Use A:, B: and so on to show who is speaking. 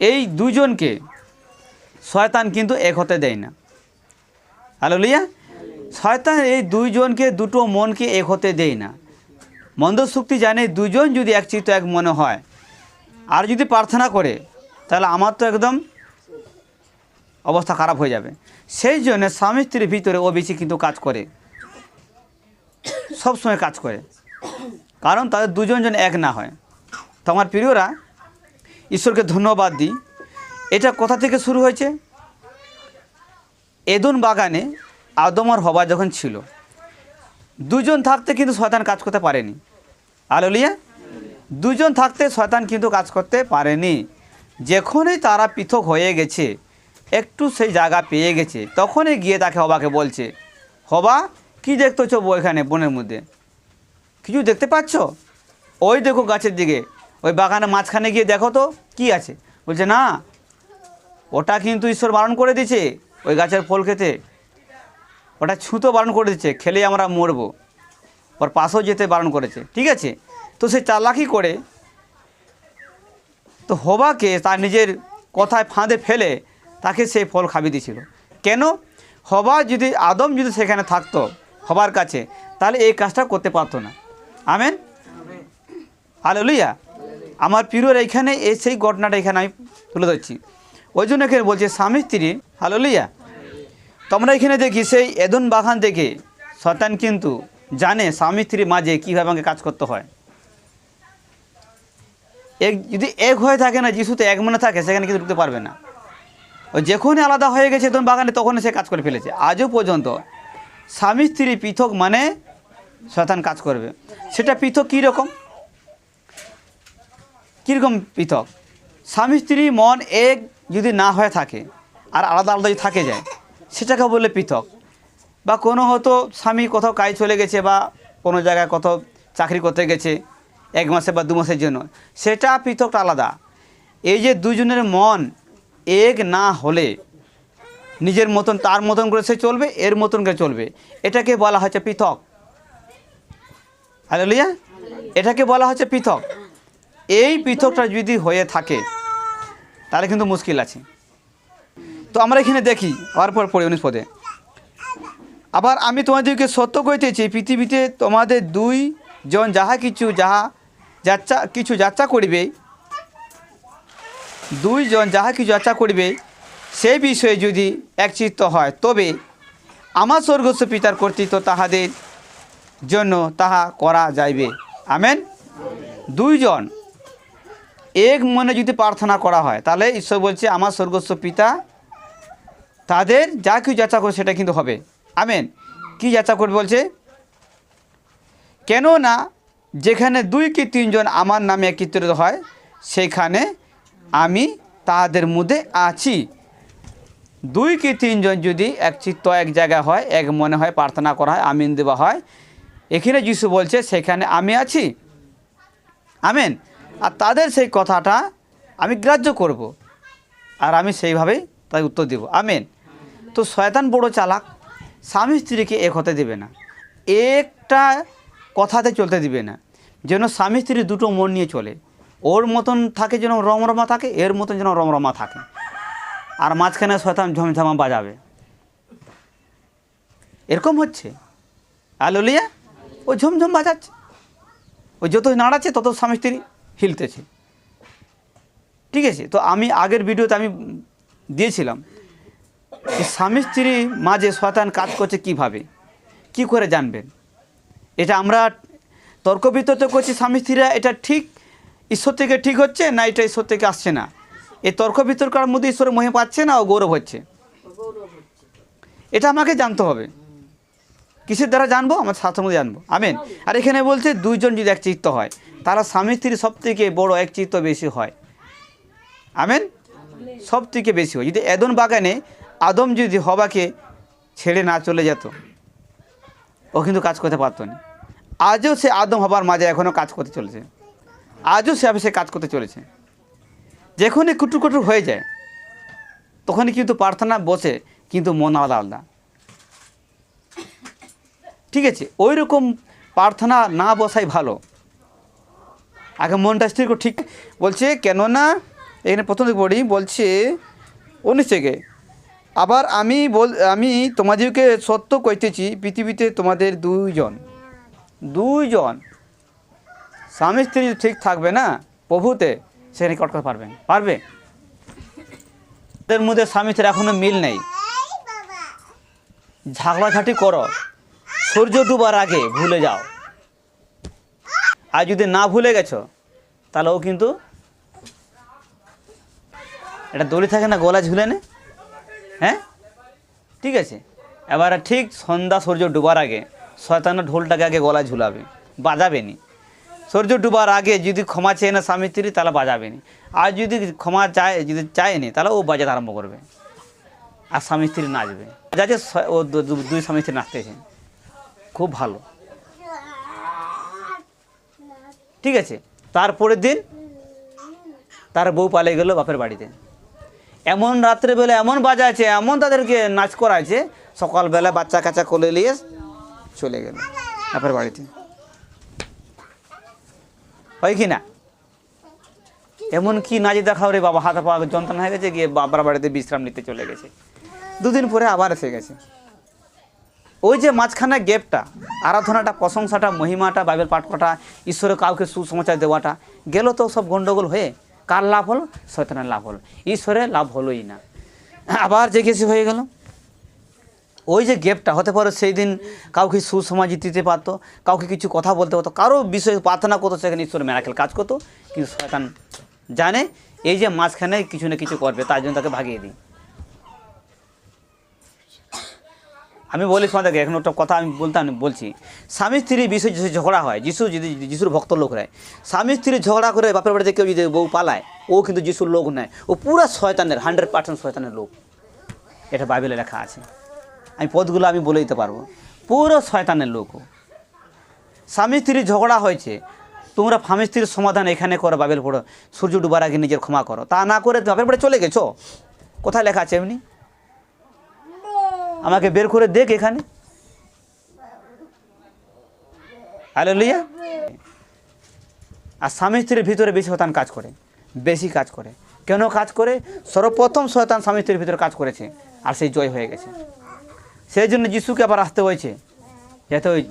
A: এই দুজনকে শয়তান কিন্তু এক হতে দেয় না। হ্যালো লিয়া শয়তান এই দুইজনকে দুটো মনকে এক হতে দেয় না। মন্দ শক্তি জানে দুজন যদি এক চিত্ত এক মনে হয়। আর যদি প্রার্থনা করে, তাহলে আমার তো একদম অবস্থা খারাপ হয়ে যাবে। সেই জন্য স্বামী স্ত্রীর ভিতরে ও বেশি কিন্তু কাজ করে। সব সময় কাজ করে। কারণ তাদের দুজন যেন এক না হয়। তোমার প্রিয়রা ঈশ্বরকে ধন্যবাদ দিই। এটা কোথা থেকে শুরু হয়েছে? এদুন বাগানে আদম আর হবা যখন ছিল, দুজন থাকতে কিন্তু শয়তান কাজ করতে পারেনি। আলোলিয়া দুজন থাকতে শয়তান কিন্তু কাজ করতে পারেনি। যখনই তারা পৃথক হয়ে গেছে, একটু সেই জায়গা পেয়ে গেছে, তখনই গিয়ে তাকে হবাকে বলছে হবা কি দেখতেছো ওইখানে বনের মধ্যে? কিছু দেখতে পাচ্ছ? ওই দেখো গাছের দিকে ওই বাগানের মাঝখানে গিয়ে দেখো তো কি আছে? বলছে না ওটা কিন্তু ঈশ্বর বারণ করে দিয়েছে ওই গাছের ফল খেতে। ওটা ছুঁতো বারণ করে দিচ্ছে খেলে আমরা মরবো। ওর পাশেও যেতে বারণ করেছে ঠিক আছে? তো সে চালাকি করে। তো হবাকে তার নিজের কথায় ফাঁদে ফেলে তাকে সেই ফল খাবি দিয়েছিল। কেন? হবা যদি আদম যদি সেখানে থাকতো হবার কাছে তাহলে এই কাজটা করতে পারতো না। আমেন? হালেলুইয়া আমার প্রিয়র এইখানে, এই সেই ঘটনাটা এখানে আমি তুলে ধরছি। ওই জন্য এখানে বলছে, স্বামী, স্ত্রী হ্যালো লিয়া তোমরা এখানে দেখি সেই এদন বাগান থেকে শতান কিন্তু জানে স্বামী, স্ত্রীর মাঝে কীভাবে আমাকে কাজ করতে হয়। এক, যদি এক হয়ে থাকে না, যিশুতে এক মনে থাকে, সেখানে কিন্তু ঢুকতে পারবে না। ওই যখনই আলাদা হয়ে গেছে তখন বাগানে, তখনই সে কাজ করে ফেলেছে। আজও পর্যন্ত স্বামী, স্ত্রী পৃথক মানে শতান কাজ করবে। সেটা পৃথক কী রকম? কীরকম পৃথক? স্বামী স্ত্রী মন এক যদি না হয়ে থাকে, আর আলাদা আলাদা যদি থাকে যায়, সেটাকে বললে পৃথক। বা কোনো হয়তো স্বামী কোথাও কাজ চলে গেছে বা কোনো জায়গায় কোথাও চাকরি করতে গেছে, এক মাসে বা দু মাসের জন্য, সেটা পৃথকটা আলাদা। এই যে দুজনের মন এক না হলে, নিজের মতন, তার মতন করে সে চলবে, এর মতন করে চলবে। এটাকে বলা হচ্ছে পৃথক। হালেলুয়া। এটাকে বলা হচ্ছে পৃথক। এই পৃথকটা যদি হয়ে থাকে, তাহলে কিন্তু মুশকিল আছে। তো আমরা এখানে দেখি, হওয়ার পর পড়ি উনিশ পদে। আবার আমি তোমাদেরকে সত্য কইতেছি পৃথিবীতে তোমাদের দুই জন যাহা কিছু যাহা যাচ্ছা কিছু যাত্রা করিবে দুইজন যাহা কিছু যাত্রা করিবে সেই বিষয়ে যদি একচিত্ত হয়, তবে আমার স্বর্গস্ব পিতার কর্তৃত্ব তাহাদের জন্য তাহা করা যাইবে। আমেন? দুইজন এক মনে যদি প্রার্থনা করা হয়, তাহলে ঈশ্বর বলছে, আমার স্বর্গস্ব পিতা, তাদের যা কিছু যাচা করে, সেটা কিন্তু হবে। আমেন। কি যাচা করবে বলছে? কেননা যেখানে দুই কি তিনজন আমার নামে একত্রিত হয়, সেখানে আমি তাদের মধ্যে আছি। দুই কি তিনজন যদি এক চিত্ত, এক জায়গায় হয়, এক মনে হয়, প্রার্থনা করা হয়, আমিন দেওয়া হয়, এখানে যিশু বলছে, সেখানে আমি আছি। আমেন। আর তাদের সেই কথাটা আমি গ্রাহ্য করব। আর আমি সেইভাবেই তাই উত্তর দেব। আমেন। তো শয়তান বড় চালাক, স্বামী স্ত্রীকে এক হতে দেবে না। একটা কথাতে চলতে দিবে না। যেন স্বামী স্ত্রী দুটো মন নিয়ে চলে। ওর মতন থাকে যেন রমরমা থাকে, এর মতন যেন রমরমা থাকে। আর মাঝখানে শয়তান ঝমঝমা বাজাবে। এরকম হচ্ছে। আলোলিয়া ও ঝমঝম বাজাচ্ছে। ও যত নাড়াচ্ছে তত স্বামী স্ত্রী হিলতেছে। ঠিক আছে? তো আমি আগের ভিডিওতে আমি দিয়েছিলাম স্বামী স্ত্রী মাঝে শয়তান কাজ করছে কীভাবে? কি করে জানবেন? এটা আমরা তর্ক বিতর্ক করছি স্বামী স্ত্রীরা, এটা ঠিক ঈশ্বর থেকে ঠিক হচ্ছে না এটা ঈশ্বর থেকে আসছে না? এই তর্ক বিতর্কের মধ্যে ঈশ্বরের মহে পাচ্ছে না ও গৌরব হচ্ছে? এটা আমাকে জানতে হবে। কিসের দ্বারা জানব? আমার শাস্ত্রের মধ্যে জানব। আমেন। আর এখানে বলছে দুইজন যদি এক চিত্ত হয় তারা স্বামী স্ত্রী সব থেকে বড় এক চিত্ত বেশি হয়। আমেন? সব থেকে বেশি হয়। যদি এদন বাগানে আদম যদি হবাকে ছেড়ে না চলে যেত, ও কিন্তু কাজ করতে পারতো না। আজও সে আদম হবার মাঝে এখনও কাজ করতে চলেছে। আজও সে সে কাজ করতে চলেছে। যখনই কুটুর কুটুর হয়ে যায়, তখনই কিন্তু প্রার্থনা বসে, কিন্তু মন আলাদা আলাদা। ঠিক আছে ওই রকম প্রার্থনা না বসাই ভালো। আগে মনটা স্থির করে, ঠিক? বলছে কেননা এখানে প্রথম থেকে পড়ি, বলছে উনিশ থেকে আবার আমি বল, আমি তোমাদেরকে সত্য কইতেছি, পৃথিবীতে তোমাদের দুইজন। দুইজন। স্বামী স্ত্রী ঠিক থাকবে না? প্রভুতে সেখানে কট করতে পারবেন পারবে? এদের মধ্যে স্বামী স্ত্রীর এখনও মিল নেই। ঝাগড়াঝাটি করো। সূর্য ডুবার আগে ভুলে যাও। আর যদি না ভুলে গেছো, তাহলে ও কিন্তু এটা দড়ি থাকে না, গলা ঝুলে নে। হ্যাঁ? ঠিক আছে। এবারে ঠিক সন্ধ্যা সূর্য ডুবার আগে শয়তানের ঢোলটাকে আগে গলা ঝুলাবে, বাজাবে নি। সূর্য ডুবার আগে যদি ক্ষমা চেয়ে না স্বামী স্ত্রী, তাহলে বাজাবে নি। আর যদি ক্ষমা চায়, যদি চায়নি তাহলে ও বাজাতে আরম্ভ করবে। আর স্বামী স্ত্রী নাচবে। যাচ্ছে ও দুই স্বামী স্ত্রী নাচতেছে। খুব ভালো। ঠিক আছে? তারপরের দিন তার বউ পালিয়ে গেল বাপের বাড়িতে। এমন রাত্রেবেলা এমন বাজাচ্ছে এমন তাদেরকে নাচ করাছে সকালবেলা বাচ্চা কাচ্চা কোলে নিয়ে চলে গেল বাপের বাড়িতে। হয় কি না? এমন কি নাচ দেখাও রে বাবা, হাত পা যন্ত্রণা হয়ে গেছে গিয়ে বাবার বাড়িতে বিশ্রাম নিতে চলে গেছে। দুদিন পরে আবার এসে গেছে। ওই যে মাঝখানে গ্যাপটা আরাধনাটা, প্রশংসাটা, মহিমাটা, বাইবেল পাঠ করাটা, ঈশ্বরের কাউকে সুসমাচার দেওয়াটা, গেল তো সব গন্ডগোল হয়ে, কার লাভ হলো? শয়তানের লাভ হলো। ঈশ্বরের লাভ হলোই না। আবার যে কিছু হয়ে গেল। ওই যে গ্যাপটা হতে পারে সেই দিন কাউকে সুসমাজি দিতে পারতো, কাউকে কিছু কথা বলতে পারতো, কারও বিষয়ে প্রার্থনা করতো, সেখানে ঈশ্বর মেরাকেল কাজ করতো, কিন্তু শয়তান জানে, এই যে মাঝখানে কিছু না কিছু করবে, তার জন্য তাকে ভাগিয়ে দিই। আমি বলি তোমাদেরকে এখন একটা কথা আমি বলতাম বলছি। স্বামী স্ত্রীর বিষয়ে যদি ঝগড়া হয়, যিশু যদি যিশুর ভক্ত লোক হয়, স্বামী, স্ত্রী ঝগড়া করে বাপের বাড়িতে কেউ যদি বউ পালায়, ও কিন্তু যিশুর লোক নয়। ও পুরো শয়তানের হান্ড্রেড পার্সেন্ট শয়তানের লোক। এটা বাইবেলে লেখা আছে। আমি পদগুলো আমি বলে দিতে পারব। পুরো শয়তানের লোক। স্বামী স্ত্রীর ঝগড়া হয়েছে, তোমরা স্বামী, স্ত্রীর সমাধান এখানে করো বাবেল পড়ো। সূর্য ডুবার আগে নিজের ক্ষমা করো। তা না করে বাপের বাড়ি চলে গেছো? কোথায় লেখা আছে এমনি? আমাকে বের করে দেখ এখানে। হ্যালো লিয়া আর স্বামী স্ত্রীর ভিতরে বেশি শতান কাজ করে, বেশি কাজ করে। কেন কাজ করে? সর্বপ্রথম শতান স্বামী স্ত্রীর ভিতরে কাজ করেছে, আর সেই জয় হয়ে গেছে। সেই জন্য যিশুকে আবার আসতে হয়েছে। যাতে ওই